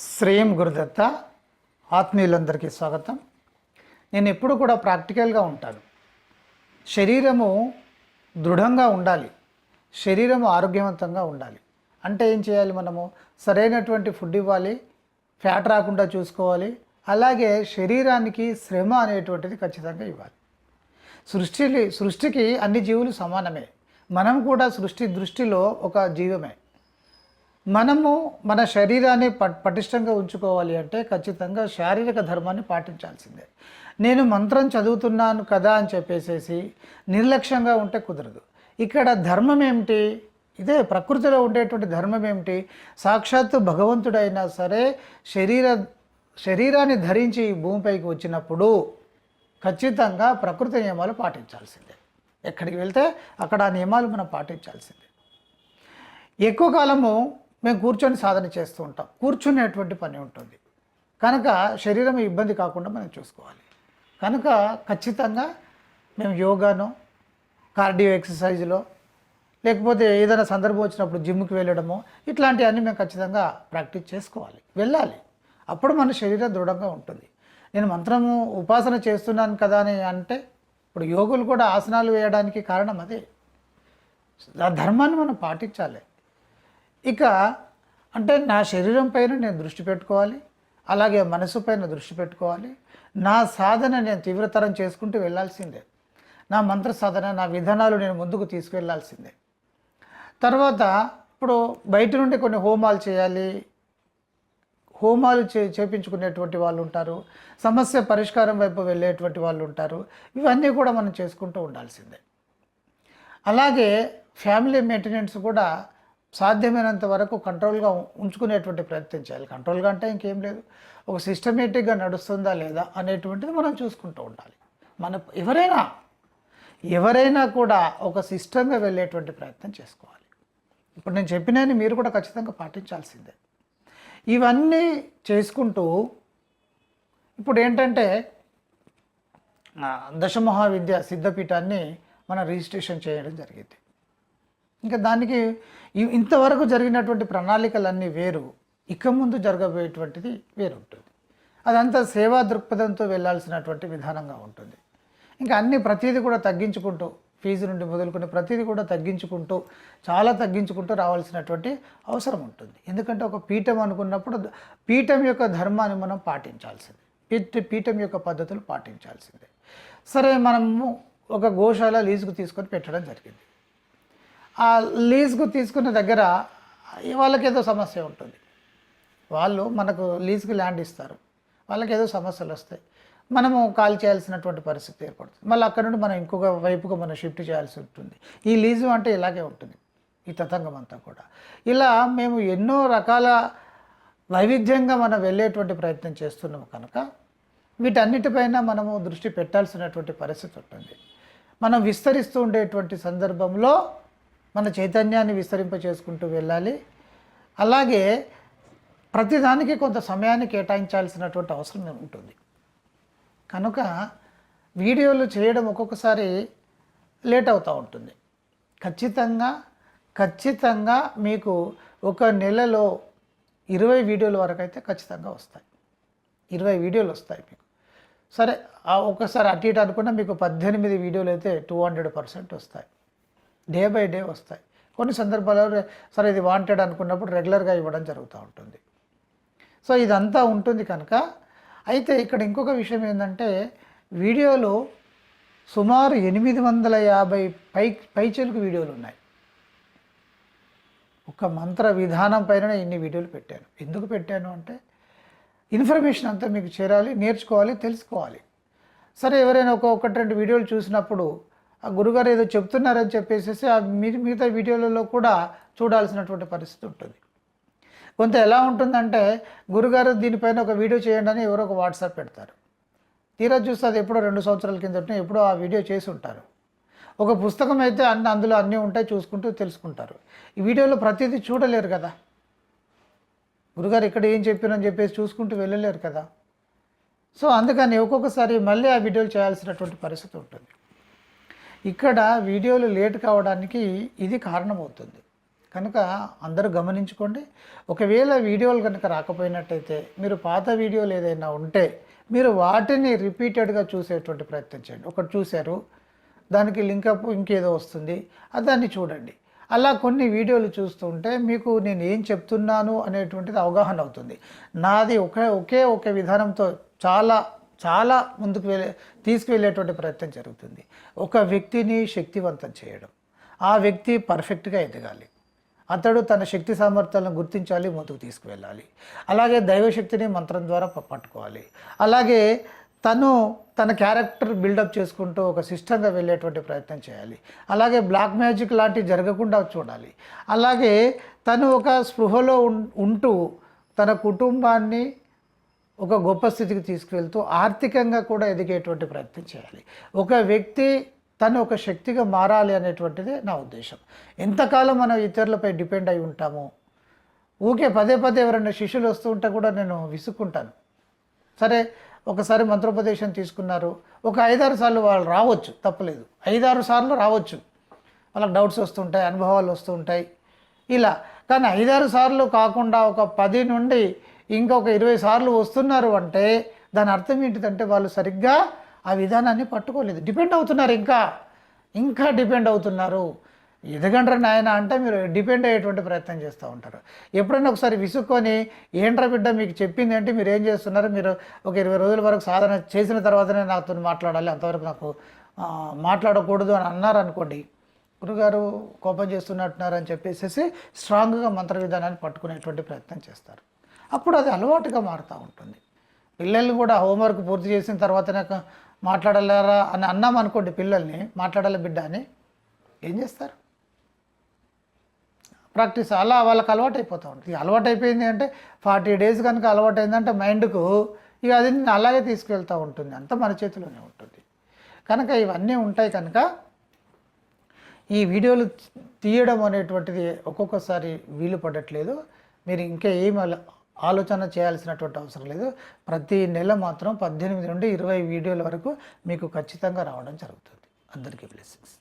శ్రేయం గురుదత్త. ఆత్మీయులందరికీ స్వాగతం. నేను ఎప్పుడు కూడా ప్రాక్టికల్గా ఉంటాను. శరీరము దృఢంగా ఉండాలి. శరీరము ఆరోగ్యవంతంగా ఉండాలి. అంటే ఏం చేయాలి మనము? సరైనటువంటి ఫుడ్ ఇవ్వాలి ఫ్యాట్ రాకుండా చూసుకోవాలి అలాగే శరీరానికి శ్రమ అనేటువంటిది ఖచ్చితంగా ఇవ్వాలి. సృష్టి సృష్టికి అన్ని జీవులు సమానమే. మనం కూడా సృష్టి దృష్టిలో ఒక జీవమే. మనము మన శరీరాన్ని పటిష్టంగా ఉంచుకోవాలి అంటే ఖచ్చితంగా శారీరక ధర్మాన్ని పాటించాల్సిందే. నేను మంత్రం చదువుతున్నాను కదా అని చెప్పేసేసి నిర్లక్ష్యంగా ఉంటే కుదరదు. ఇక్కడ ధర్మం ఏమిటి? ఇదే ప్రకృతిలో ఉండేటువంటి ధర్మం ఏమిటి? సాక్షాత్తు భగవంతుడైనా సరే శరీర శరీరాన్ని ధరించి భూమిపైకి వచ్చినప్పుడు ఖచ్చితంగా ప్రకృతి నియమాలు పాటించాల్సిందే. ఎక్కడికి వెళ్తే అక్కడ ఆ నియమాలు మనం పాటించాల్సిందే. ఎక్కువ కాలము మేము కూర్చొని సాధన చేస్తూ ఉంటాం. కూర్చునేటువంటి పని ఉంటుంది. కనుక శరీరం ఇబ్బంది కాకుండా మనం చూసుకోవాలి. కనుక ఖచ్చితంగా మేము యోగాను కార్డియో ఎక్సర్సైజ్లో లేకపోతే ఏదైనా సందర్భం వచ్చినప్పుడు జిమ్కి వెళ్ళడము ఇట్లాంటివన్నీ మేము ఖచ్చితంగా ప్రాక్టీస్ చేసుకోవాలి. వెళ్ళాలి. అప్పుడు మన శరీరం దృఢంగా ఉంటుంది. నేను మంత్రము ఉపాసన చేస్తున్నాను కదా అని అంటే ఇప్పుడు యోగులు కూడా ఆసనాలు వేయడానికి కారణం అదే. ఆ ధర్మాన్ని మనం పాటించాలి. ఇక అంటే నా శరీరం పైన నేను దృష్టి పెట్టుకోవాలి అలాగే మనసు పైన దృష్టి పెట్టుకోవాలి. నా సాధన నేను తీవ్రతరం చేసుకుంటూ వెళ్ళాల్సిందే. నా మంత్ర సాధన నా విధానాలు నేను ముందుకు తీసుకువెళ్ళాల్సిందే తర్వాత ఇప్పుడు బయట నుండి కొన్ని హోమాలు చేయాలి. హోమాలు చే చేపించుకునేటువంటి వాళ్ళు ఉంటారు. సమస్య పరిష్కారం వైపు వెళ్ళేటువంటి వాళ్ళు ఉంటారు. ఇవన్నీ కూడా మనం చేసుకుంటూ ఉండాల్సిందే. అలాగే ఫ్యామిలీ మెయింటెనెన్స్ కూడా సాధ్యమైనంత వరకు కంట్రోల్గా ఉంచుకునేటువంటి ప్రయత్నం చేయాలి. కంట్రోల్గా అంటే ఇంకేం లేదు. ఒక సిస్టమేటిక్గా నడుస్తుందా లేదా అనేటువంటిది మనం చూసుకుంటూ ఉండాలి. మన ఎవరైనా ఎవరైనా కూడా ఒక సిస్టమ్గా వెళ్ళేటువంటి ప్రయత్నం చేసుకోవాలి. ఇప్పుడు నేను చెప్పినని మీరు కూడా ఖచ్చితంగా పాటించాల్సిందే. ఇవన్నీ చేసుకుంటూ ఇప్పుడు ఏంటంటే దశమహావిద్య సిద్ధపీఠాన్ని మనం రిజిస్ట్రేషన్ చేయడం జరిగింది. ఇంకా దానికి ఇంతవరకు జరిగినటువంటి ప్రణాళికలన్నీ వేరు. ఇక ముందు జరగబోయేటువంటిది వేరు ఉంటుంది అదంతా సేవా దృక్పథంతో వెళ్ళాల్సినటువంటి విధానంగా ఉంటుంది. ఇంకా అన్ని ప్రతిదీ కూడా తగ్గించుకుంటూ ఫీజు నుండి మొదలుకొని ప్రతిదీ కూడా తగ్గించుకుంటూ చాలా తగ్గించుకుంటూ రావాల్సినటువంటి అవసరం ఉంటుంది. ఎందుకంటే ఒక పీఠం అనుకున్నప్పుడు పీఠం యొక్క ధర్మాన్ని మనం పాటించాల్సింది. పీఠ పీఠం యొక్క పద్ధతులు పాటించాల్సిందే. సరే మనము ఒక గోశాల లీజుకు తీసుకొని పెట్టడం జరిగింది. ఆ లీజుకు తీసుకున్న దగ్గర వాళ్ళకి ఏదో సమస్య ఉంటుంది. వాళ్ళు మనకు లీజుకి ల్యాండ్ ఇస్తారు. వాళ్ళకి ఏదో సమస్యలు వస్తాయి. మనము కాల్ చేయాల్సినటువంటి పరిస్థితి ఏర్పడుతుంది. మళ్ళీ అక్కడ నుండి మనం ఇంకొక వైపుగా మనం షిఫ్ట్ చేయాల్సి ఉంటుంది. ఈ లీజు అంటే ఇలాగే ఉంటుంది. ఈ తతంగం అంతా కూడా. ఇలా మేము ఎన్నో రకాల వైవిధ్యంగా మనం వెళ్ళేటువంటి ప్రయత్నం చేస్తున్నాము కనుక వీటన్నిటిపైన మనము దృష్టి పెట్టాల్సినటువంటి పరిస్థితి ఉంటుంది. మనం విస్తరిస్తూ ఉండేటువంటి సందర్భంలో మన చైతన్యాన్ని విస్తరింప చేసుకుంటూ వెళ్ళాలి. అలాగే ప్రతిదానికి కొంత సమయాన్ని కేటాయించాల్సినటువంటి అవసరం ఉంటుంది? కనుక వీడియోలు చేయడం ఒక్కొక్కసారి లేట్ అవుతూ ఉంటుంది. ఖచ్చితంగా ఖచ్చితంగా మీకు ఒక నెలలో ఇరవై వీడియోల వరకు అయితే ఖచ్చితంగా వస్తాయి. ఇరవై వీడియోలు వస్తాయి మీకు. సరే ఒకసారి ఒక్కసారి అటు ఇటు అనుకున్నా మీకు పద్దెనిమిది వీడియోలు అయితే టూ హండ్రెడ్ పర్సెంట్ వస్తాయి. డే బై డే వస్తాయి. కొన్ని సందర్భాల్లో సరే ఇది వాంటెడ్ అనుకున్నప్పుడు రెగ్యులర్గా ఇవ్వడం జరుగుతూ ఉంటుంది. సో ఇదంతా ఉంటుంది కనుక అయితే ఇక్కడ ఇంకొక విషయం ఏంటంటే వీడియోలు సుమారు ఎనిమిది వందల యాభై పై పైచెలకు వీడియోలు ఉన్నాయి. ఒక మంత్ర విధానం పైన ఇన్ని వీడియోలు పెట్టాను. ఎందుకు పెట్టాను అంటే ఇన్ఫర్మేషన్ అంతా మీకు చేరాలి నేర్చుకోవాలి తెలుసుకోవాలి. సరే ఎవరైనా ఒక ఒకటి రెండు వీడియోలు చూసినప్పుడు ఆ గురుగారు ఏదో చెప్తున్నారని చెప్పేసి ఆ మిగ మిగతా వీడియోలలో కూడా చూడాల్సినటువంటి పరిస్థితి ఉంటుంది. కొంత ఎలా ఉంటుందంటే గురుగారు దీనిపైన ఒక వీడియో చేయండి అని ఎవరో ఒక వాట్సాప్ పెడతారు. తీరా చూస్తే అది ఎప్పుడో రెండు సంవత్సరాల కిందట ఎప్పుడో ఆ వీడియో చేసి ఉంటారు. ఒక పుస్తకం అయితే అన్ని అందులో అన్నీ ఉంటాయి చూసుకుంటూ తెలుసుకుంటారు. ఈ వీడియోలో ప్రతిదీ చూడలేరు కదా. గురుగారు ఇక్కడ ఏం చెప్పారని చెప్పేసి చూసుకుంటూ వెళ్ళలేరు కదా. సో అందుకని ఒక్కొక్కసారి మళ్ళీ ఆ వీడియోలు చేయాల్సినటువంటి పరిస్థితి ఉంటుంది. ఇక్కడ వీడియోలు లేట్ కావడానికి ఇది కారణమవుతుంది. కనుక అందరూ గమనించుకోండి. ఒకవేళ వీడియోలు కనుక రాకపోయినట్టయితే మీరు పాత వీడియోలు ఏదైనా ఉంటే మీరు వాటిని రిపీటెడ్గా చూసేటువంటి ప్రయత్నం చేయండి. ఒకటి చూశారు దానికి లింకప్ ఇంకేదో వస్తుంది దాన్ని చూడండి. అలా కొన్ని వీడియోలు చూస్తుంటే మీకు నేను ఏం చెప్తున్నాను అనేటువంటిది అవగాహన అవుతుంది. నాది ఒకే ఒకే ఒక విధానంతో చాలా చాలా ముందుకు వెళ్ళే తీసుకువెళ్ళేటువంటి ప్రయత్నం జరుగుతుంది. ఒక వ్యక్తిని శక్తివంతం చేయడం. ఆ వ్యక్తి పర్ఫెక్ట్గా ఎదగాలి. అతడు తన శక్తి సామర్థ్యాలను గుర్తించాలి ముందుకు తీసుకువెళ్ళాలి. అలాగే దైవశక్తిని మంత్రం ద్వారా పట్టుకోవాలి. అలాగే తను తన క్యారెక్టర్ బిల్డప్ చేసుకుంటూ ఒక సిస్టంగా వెళ్ళేటువంటి ప్రయత్నం చేయాలి. అలాగే బ్లాక్ మ్యాజిక్ లాంటివి జరగకుండా చూడాలి. అలాగే తను ఒక స్పృహలో ఉం- ఉంటూ తన కుటుంబాన్ని ఒక గొప్ప స్థితికి తీసుకువెళ్తూ ఆర్థికంగా కూడా ఎదిగేటువంటి ప్రయత్నం చేయాలి. ఒక వ్యక్తి తను ఒక శక్తిగా మారాలి అనేటువంటిది నా ఉద్దేశం. ఎంతకాలం మనం ఇతరులపై డిపెండ్ అయి ఉంటామో? ఊకే పదే పదే ఎవరైనా శిష్యులు వస్తూ ఉంటే కూడా నేను విసుక్కుంటాను. సరే ఒకసారి మంత్రోపదేశం తీసుకున్నారు. ఒక ఐదారు సార్లు వాళ్ళు రావచ్చు తప్పలేదు. ఐదారు సార్లు రావచ్చు. వాళ్ళకి డౌట్స్ వస్తుంటాయి అనుభవాలు వస్తుంటాయి ఇలా. కానీ ఐదారు సార్లు కాకుండా ఒక పది నుండి ఇంకొక ఇరవై సార్లు వస్తున్నారు అంటే దాని అర్థం ఏంటిదంటే వాళ్ళు సరిగ్గా ఆ విధానాన్ని పట్టుకోలేదు. డిపెండ్ అవుతున్నారు ఇంకా. ఇంకా డిపెండ్ అవుతున్నారు. ఎదగండ్ర నాయన అంటే మీరు డిపెండ్ అయ్యేటువంటి ప్రయత్నం చేస్తూ ఉంటారు. ఎప్పుడైనా ఒకసారి విసుక్కొని ఏంట్రా బిడ్డ మీకు చెప్పింది అంటే మీరు ఏం చేస్తున్నారు? మీరు ఒక ఇరవై రోజుల వరకు సాధన చేసిన తర్వాతనే నాతో మాట్లాడాలి. అంతవరకు నాకు మాట్లాడకూడదు అని అన్నారు అనుకోండి గురుగారు కోపం చేస్తున్నట్టున్నారు అని చెప్పేసి స్ట్రాంగ్గా మంత్ర విధానాన్ని పట్టుకునేటువంటి ప్రయత్నం చేస్తారు. అప్పుడు అది అలవాటుగా మారుతూ ఉంటుంది. పిల్లల్ని కూడా హోంవర్క్ పూర్తి చేసిన తర్వాత నాకు మాట్లాడలేరా అని అన్నాం అనుకోండి పిల్లల్ని మాట్లాడాలి బిడ్డ అని ఏం చేస్తారు? ప్రాక్టీస్ అలా వాళ్ళకి అలవాటు అయిపోతూ ఉంటుంది. అలవాటు అయిపోయింది అంటే ఫార్టీ డేస్ కనుక అలవాటు అయిందంటే మైండ్కు ఇక అది అలాగే తీసుకెళ్తూ ఉంటుంది. అంతా మన చేతిలోనే ఉంటుంది. కనుక ఇవన్నీ ఉంటాయి కనుక ఈ వీడియోలు తీయడం అనేటువంటిది ఒక్కొక్కసారి వీలు పడట్లేదు. మీరు ఇంకా ఏమి ఆలోచన చేయాల్సినటువంటి అవసరం లేదు. ప్రతి నెల మాత్రం పద్దెనిమిది నుండి ఇరవై వీడియోల వరకు మీకు ఖచ్చితంగా రావడం జరుగుతుంది. అందరికీ బ్లెస్సింగ్స్